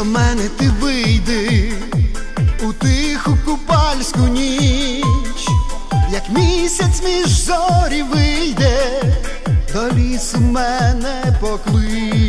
до мене ти вийди у тиху купальську ніч, як місяць між зорі вийде, до лісу мене поклич.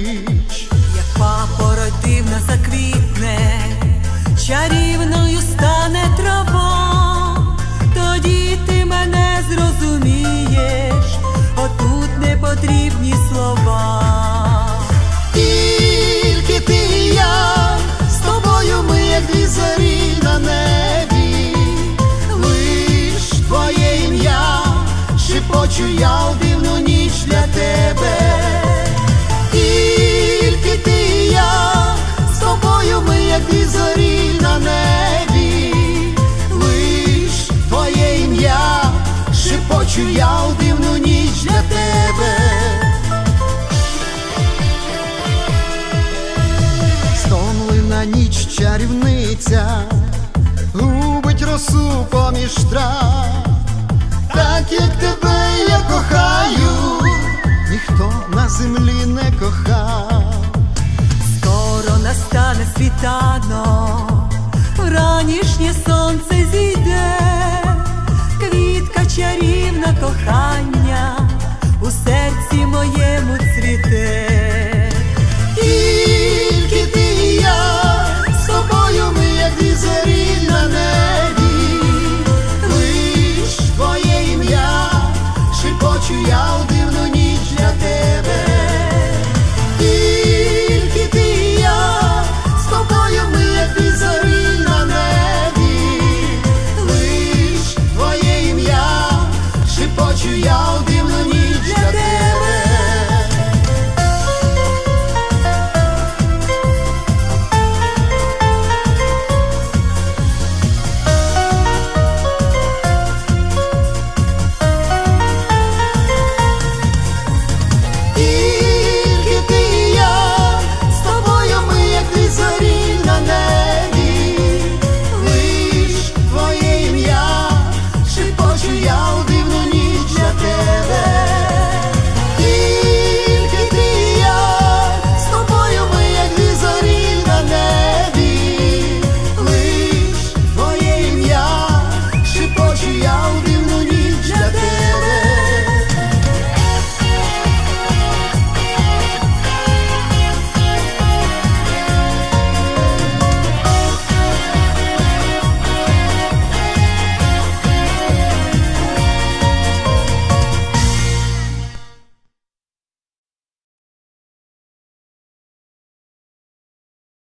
Шепочу я у дивну ніч для тебе. Тільки ти і я, з тобою ми, як дві зорі на небі, лиш твоє ім'я, шепочу я у дивну ніч для тебе. Стомлена ніч чарівниця, губить росу поміж трав, так як тебе настане світанок, ранішнє сонце зійде, квітка чарівна кохання у серці моєму цвіте. Тільки ти і я з тобою ми, як дві на небі, твоє ім'я шепочу я. 需要